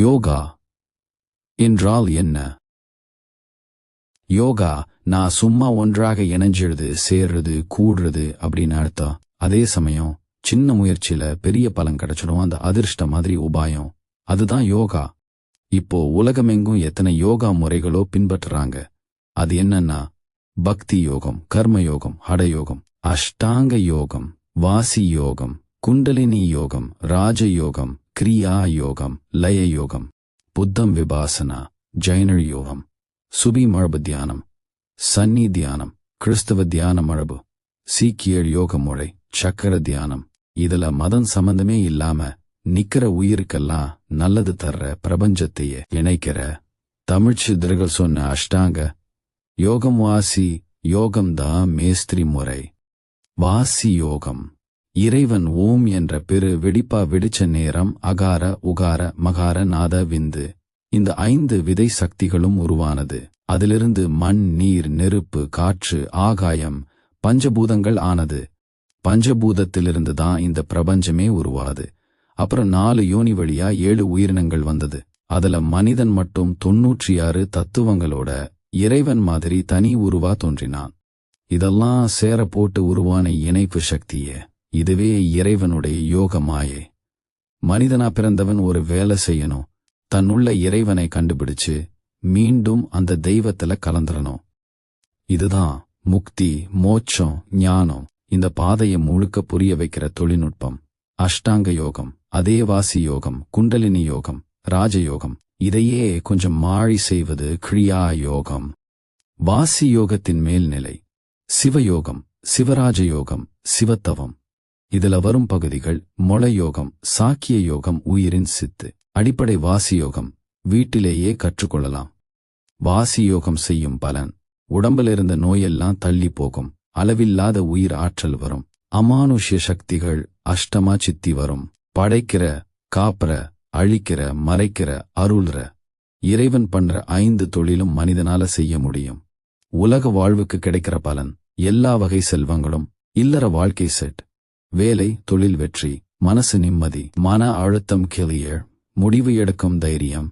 யோகா என்றால் என்ன? யோகா நான் சும்மா ஒன்றாக இணைஞ்சிடுது சேர்றது கூடுறது அப்படின்னு அர்த்தம். அதே சமயம் சின்ன முயற்சியில பெரிய பலன் கிடைச்சிடும். அந்த அதிர்ஷ்ட மாதிரி உபாயம். அதுதான் யோகா. இப்போ உலகமெங்கும் எத்தனை யோகா முறைகளோ பின்பற்றுறாங்க. அது என்னன்னா பக்தி யோகம் கர்ம யோகம் ஹடயோகம் அஷ்டாங்க யோகம் வாசி யோகம் குண்டலினி யோகம் ராஜ யோகம் கிரியா யோகம் லய யோகம் புத்தம் விபாசனா ஜைனர் யோகம் சுபி மரபு தியானம் சன்னி தியானம் கிறிஸ்தவ தியான மரபு சீக்கியர் யோக முறை சக்கர தியானம் இதுல மதம் சம்பந்தமே இல்லாம நிக்கிற உயிருக்கெல்லாம் நல்லது தர்ற பிரபஞ்சத்தையே இணைக்கிற தமிழ் சித்தர்கள் சொன்ன அஷ்டாங்க யோகம் வாசி யோகம்தான் மேஸ்திரி முறை வாசி யோகம். இறைவன் ஓம் என்ற பெரு வெடிப்பா வெடிச்ச நேரம் அகார உகார மகார நாத விந்து இந்த ஐந்து விதை சக்திகளும் உருவானது. அதிலிருந்து மண் நீர் நெருப்பு காற்று ஆகாயம் பஞ்சபூதங்கள் ஆனது. பஞ்சபூதத்திலிருந்து தான் இந்த பிரபஞ்சமே உருவாது அப்புறம் நாலு யோனி வழியா ஏழு உயிரினங்கள் வந்தது. அதுல மனிதன் மட்டும் தொன்னூற்றி ஆறு தத்துவங்களோட இறைவன் மாதிரி தனி உருவா தோன்றினான். இதெல்லாம் சேர போட்டு உருவான இணைப்பு சக்தியே. இதுவே இறைவனுடைய யோக மாயே மனிதனா பிறந்தவன் ஒரு வேலை செய்யணும். தன்னுள்ள இறைவனை கண்டுபிடிச்சு மீண்டும் அந்த தெய்வத்துல கலந்துடணும் இதுதான் முக்தி மோட்சம் ஞானம். இந்த பாதையை முழுக்க புரிய வைக்கிற தொழில்நுட்பம். அஷ்டாங்க யோகம் அதே வாசி யோகம் குண்டலினி யோகம் ராஜயோகம். இதையே கொஞ்சம் மாழி செய்வது கிரியா யோகம். வாசி யோகத்தின் மேல்நிலை. சிவயோகம் சிவராஜ யோகம் சிவத்தவம். இதுல வரும் பகுதிகள் மொளயோகம் சாக்கிய யோகம் உயிரின் சித்து அடிப்படை வாசி யோகம் வீட்டிலேயே கற்றுக்கொள்ளலாம். வாசி யோகம் செய்யும் பலன் உடம்பில் இருந்த நோயெல்லாம் தள்ளி போகும் அளவில்லாத உயிர் ஆற்றல் வரும் அமானுஷ்ய சக்திகள் அஷ்டமா சித்தி வரும் படைக்கிற காப்புற அழிக்கிற மறைக்கிற அருள்ற இறைவன் பண்ற ஐந்து தொழிலும் மனிதனால செய்ய முடியும். உலக வாழ்வுக்கு கிடைக்கிற பலன் எல்லா வகை செல்வங்களும் இல்லற வாழ்க்கை செட். வேலை தொழில் வெற்றி மனசு நிம்மதி மன அழுத்தம் கிளியர் முடிவு எடுக்கும் தைரியம்.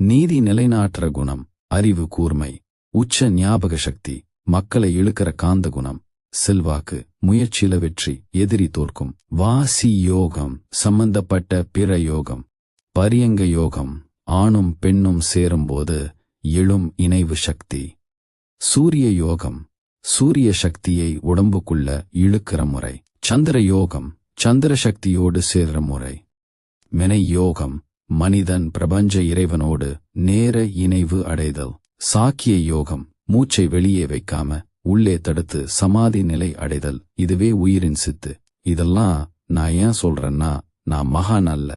நீதி நிலைநாட்டுற குணம் அறிவு கூர்மை உச்ச ஞாபக சக்தி மக்களை இழுக்கிற காந்த குணம் செல்வாக்கு முயற்சியில வெற்றி எதிரி தோற்கும். வாசி யோகம் சம்பந்தப்பட்ட பிற யோகம் பரியங்க யோகம் ஆணும் பெண்ணும் சேரும்போது எழும் இணைவு சக்தி. சூரிய யோகம் சூரிய சக்தியை உடம்புக்குள்ள இழுக்கிற முறை. சந்திர யோகம் சந்திர சக்தியோடு சேர்ற முறை. மெனை யோகம் மனிதன் பிரபஞ்ச இறைவனோடு நேர இணைவு அடைதல். சாக்கிய யோகம் மூச்சை வெளியே வைக்காம உள்ளே தடுத்து சமாதி நிலை அடைதல். இதுவே உயிரின் சித்து. இதெல்லாம் நான் ஏன் சொல்றேன்னா நான் மகான் அல்ல.